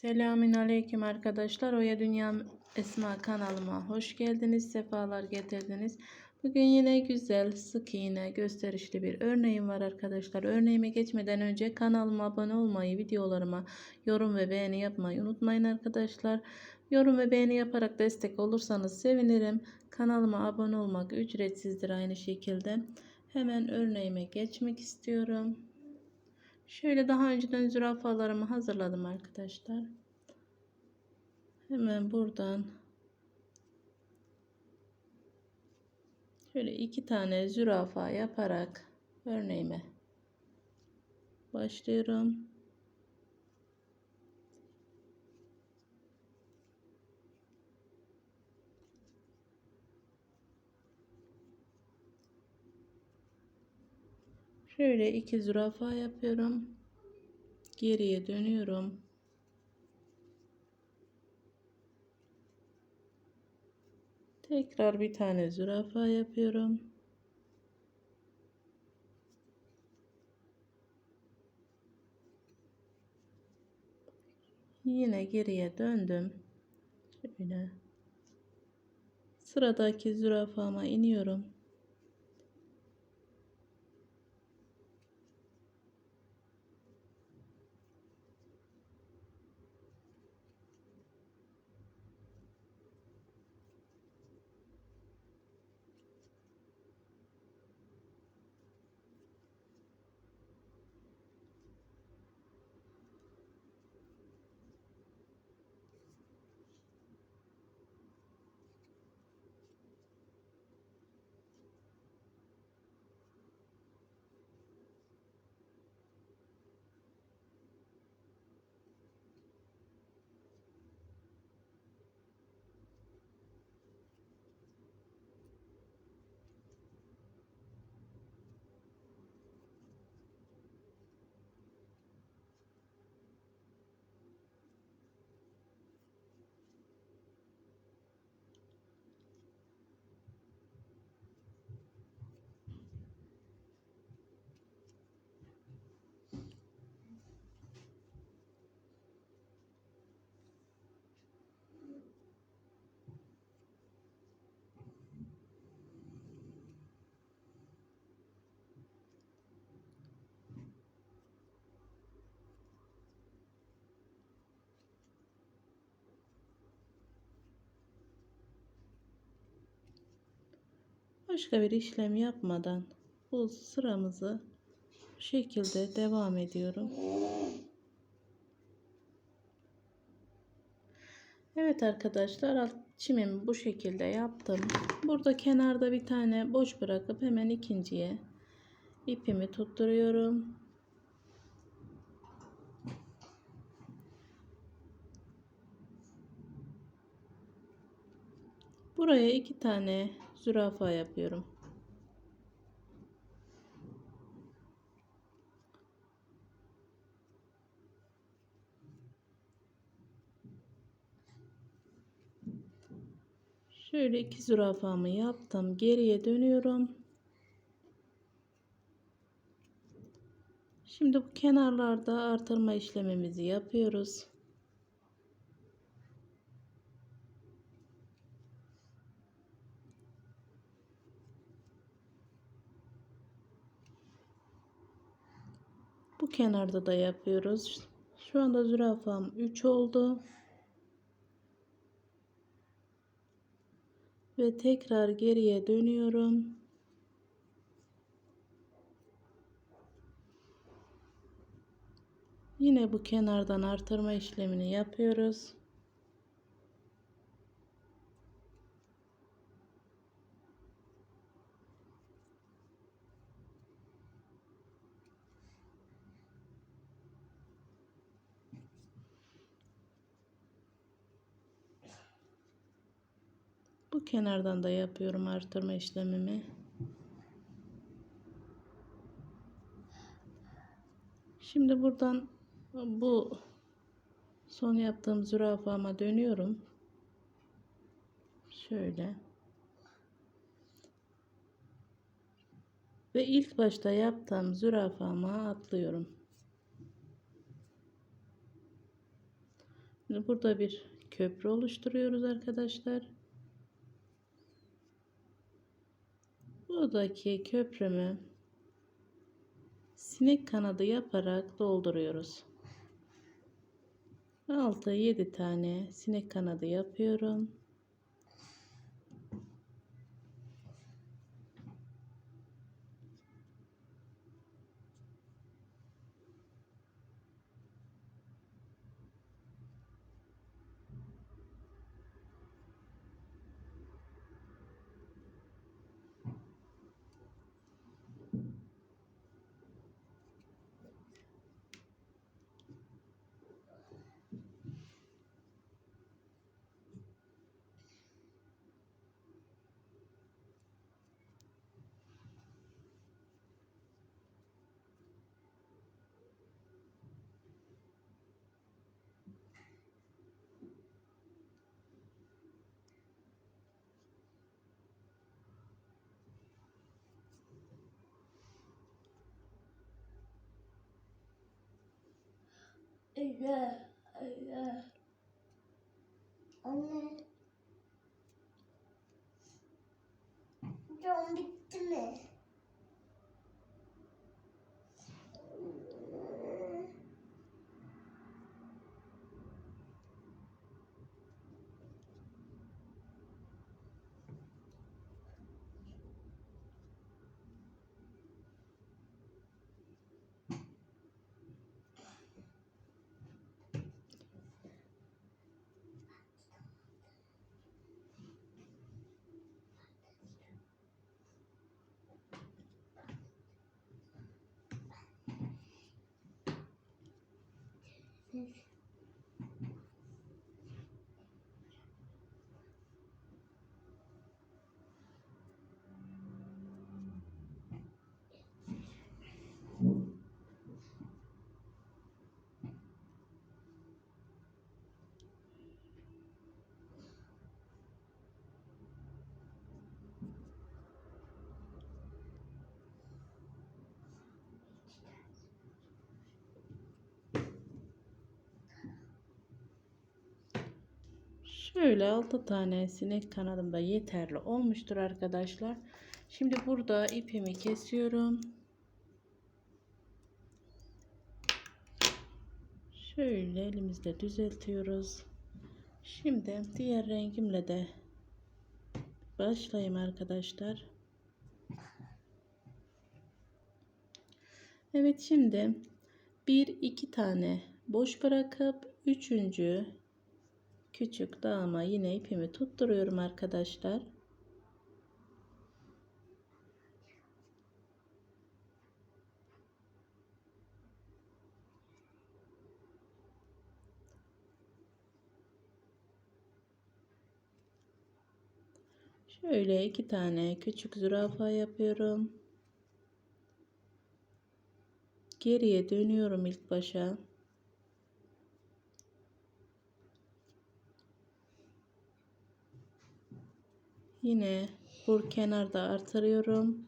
Selamün aleyküm arkadaşlar. Oya Dünya Esma kanalıma hoş geldiniz. Sefalar getirdiniz. Bugün yine güzel, sık iğne, gösterişli bir örneğim var arkadaşlar. Örneğime geçmeden önce kanalıma abone olmayı, videolarıma yorum ve beğeni yapmayı unutmayın arkadaşlar. Yorum ve beğeni yaparak destek olursanız sevinirim. Kanalıma abone olmak ücretsizdir aynı şekilde. Hemen örneğime geçmek istiyorum. Şöyle daha önceden zürafalarımı hazırladım arkadaşlar. Hemen buradan şöyle iki tane zürafa yaparak örneğime başlıyorum. Şöyle iki zürafa yapıyorum. Geriye dönüyorum. Tekrar bir tane zürafa yapıyorum. Yine geriye döndüm. Şöyle. Sıradaki zürafama iniyorum. Başka bir işlem yapmadan bu sıramızı bu şekilde devam ediyorum. Evet arkadaşlar alt çimimi bu şekilde yaptım. Burada kenarda bir tane boş bırakıp hemen ikinciye ipimi tutturuyorum. Buraya iki tane zürafa yapıyorum. Şöyle iki zürafamı yaptım. Geriye dönüyorum. Şimdi bu kenarlarda artırma işlemimizi yapıyoruz. Bu kenarda da yapıyoruz. Şu anda zürafam 3 oldu. Ve tekrar geriye dönüyorum. Yine bu kenardan artırma işlemini yapıyoruz. Bu kenardan da yapıyorum artırma işlemimi. Şimdi buradan bu son yaptığım zürafama dönüyorum. Şöyle. Ve ilk başta yaptığım zürafama atlıyorum. Burada bir köprü oluşturuyoruz arkadaşlar. Buradaki köprümü sinek kanadı yaparak dolduruyoruz. 6-7 tane sinek kanadı yapıyorum. Anne, anne. Can bitti mi? Şöyle 6 tane sinek kanadım da yeterli olmuştur arkadaşlar. Şimdi burada ipimi kesiyorum. Şöyle elimizde düzeltiyoruz. Şimdi diğer rengimle de başlayayım arkadaşlar. Evet şimdi bir iki tane boş bırakıp üçüncü küçük dağıma yine ipimi tutturuyorum arkadaşlar. Şöyle iki tane küçük zürafa yapıyorum. Geriye dönüyorum ilk başa. Yine bu kenarda artırıyorum.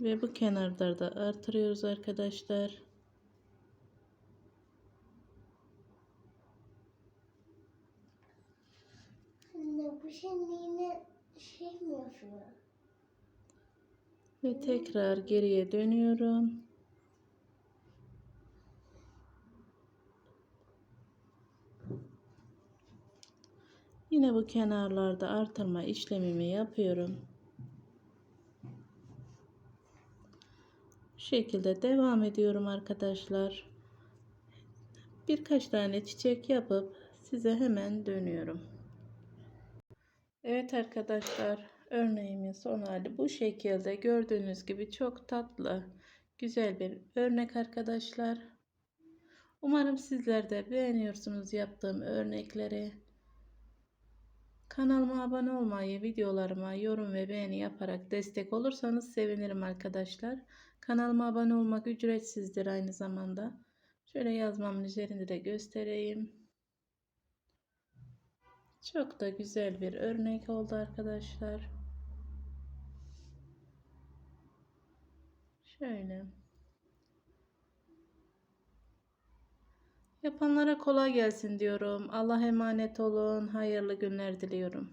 Ve bu kenarlarda artırıyoruz arkadaşlar. Anne bu şimdi yine şey mi yapıyor? Ve tekrar geriye dönüyorum. Yine bu kenarlarda artırma işlemimi yapıyorum. Bu şekilde devam ediyorum arkadaşlar. Birkaç tane çiçek yapıp size hemen dönüyorum. Evet arkadaşlar örneğimin son hali bu şekilde gördüğünüz gibi çok tatlı güzel bir örnek arkadaşlar. Umarım sizler de beğeniyorsunuz yaptığım örnekleri. Kanalıma abone olmayı, videolarıma yorum ve beğeni yaparak destek olursanız sevinirim arkadaşlar. Kanalıma abone olmak ücretsizdir aynı zamanda. Şöyle yazmamın üzerinde de göstereyim. Çok da güzel bir örnek oldu arkadaşlar. Şöyle Yapanlara kolay gelsin diyorum. Allah emanet olun. Hayırlı günler diliyorum.